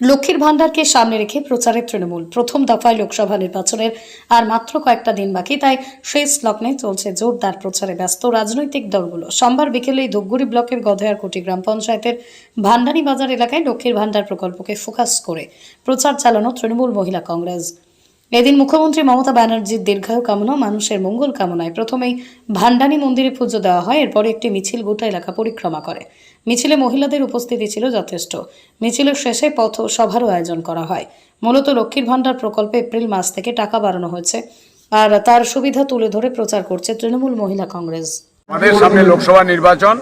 লক্ষ্মীর ভাণ্ডারকে সামনে রেখে প্রচারে তৃণমূল। প্রথম দফায় লোকসভা নির্বাচনের আর মাত্র কয়েকটা দিন বাকি, তাই শেষ লগ্নে চলছে জোরদার প্রচারে ব্যস্ত রাজনৈতিক দলগুলো। সোমবার বিকেলে ধূপগুড়ি ব্লকের গধেয়ারকুটি গ্রাম পঞ্চায়েতের ভান্ডারী বাজার এলাকায় লক্ষ্মীর ভাণ্ডার প্রকল্পকে ফোকাস করে প্রচার চালানো তৃণমূল মহিলা কংগ্রেস। এদিন মুখ্যমন্ত্রী মমতা ব্যানার্জির দীর্ঘায়ু কামনা, মানুষের মঙ্গল কামনায় প্রথমেই ভান্ডানি মন্দিরে পুজো দেওয়া হয়, এরপরে একটি মিছিল গোটা এলাকা পরিক্রমা করে। মিছিলে মহিলাদের উপস্থিতি ছিল যথেষ্ট। মিছিলের শেষে পথ সভারও আয়োজন করা হয়। মূলত লক্ষ্মীর ভাণ্ডার প্রকল্পে এপ্রিল মাস থেকে টাকা বাড়ানো হয়েছে। আর তার সুবিধা তুলে ধরে প্রচার করছে তৃণমূল মহিলা কংগ্রেস। আমাদের সামনে লোকসভা নির্বাচন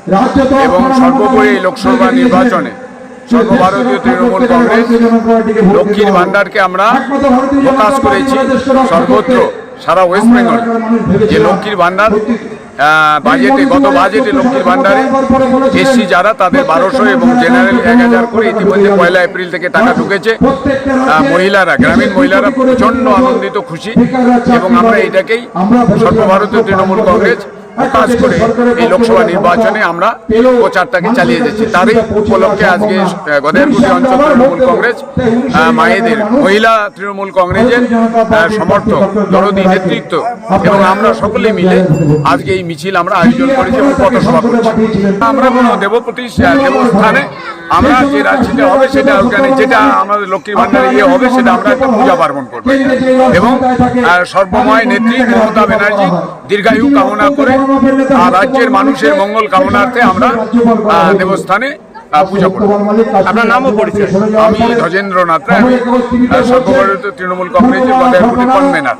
এবং সর্বোপরি লোকসভা নির্বাচনে সর্বভারতীয় তৃণমূল কংগ্রেস লক্ষ্মীর ভাণ্ডারকে আমরা প্রকাশ করেছি। সর্বত্র সারা ওয়েস্ট বেঙ্গল যে লক্ষ্মীর ভাণ্ডার আহ, বাজেটে গত বাজেটে লক্ষ্মীর ভাণ্ডারে এসসি যারা তাদের বারোশো এবং জেনারেল এক হাজার করে ইতিমধ্যে পয়লা এপ্রিল থেকে টাকা ঢুকেছে। মহিলারা গ্রামীণ মহিলারা প্রচণ্ড আনন্দিত খুশি। এবং আমরা এটাকেই সর্বভারতীয় তৃণমূল কংগ্রেস প্রকাশ করে এই লোকসভা নির্বাচনে আমরা প্রচারটাকে চালিয়ে যাচ্ছি। তারই উপলক্ষে আজকে গদেরকুটি অঞ্চল তৃণমূল কংগ্রেস মায়েদের মহিলা তৃণমূল কংগ্রেসের সমর্থক দরদি নেতৃত্ব এবং আমরা সকলে মিলে আজকে এই মিছিল আমরা আয়োজন করেছি এবং পথসভা করেছি আমরা কোনো দেবপ্রতি দেবস্থানে আমরা যে রাজ্যটা হবে সেটা ওখানে যেটা আমাদের লক্ষ্মীর ভান্ডারে ইয়ে হবে সেটা আমরা একটা পূজা পার্বণ করব। এবং সর্বময় নেত্রী মমতা ব্যানার্জি দীর্ঘায়ু কামনা করে রাজ্যের মানুষের মঙ্গল কামনার্থে আমরা দেবস্থানে আপনার নামও আমি ধজেন্দ্রনাথ রায় সর্বভারতীয় তৃণমূল কংগ্রেসের গদায়পুরি কনভেনার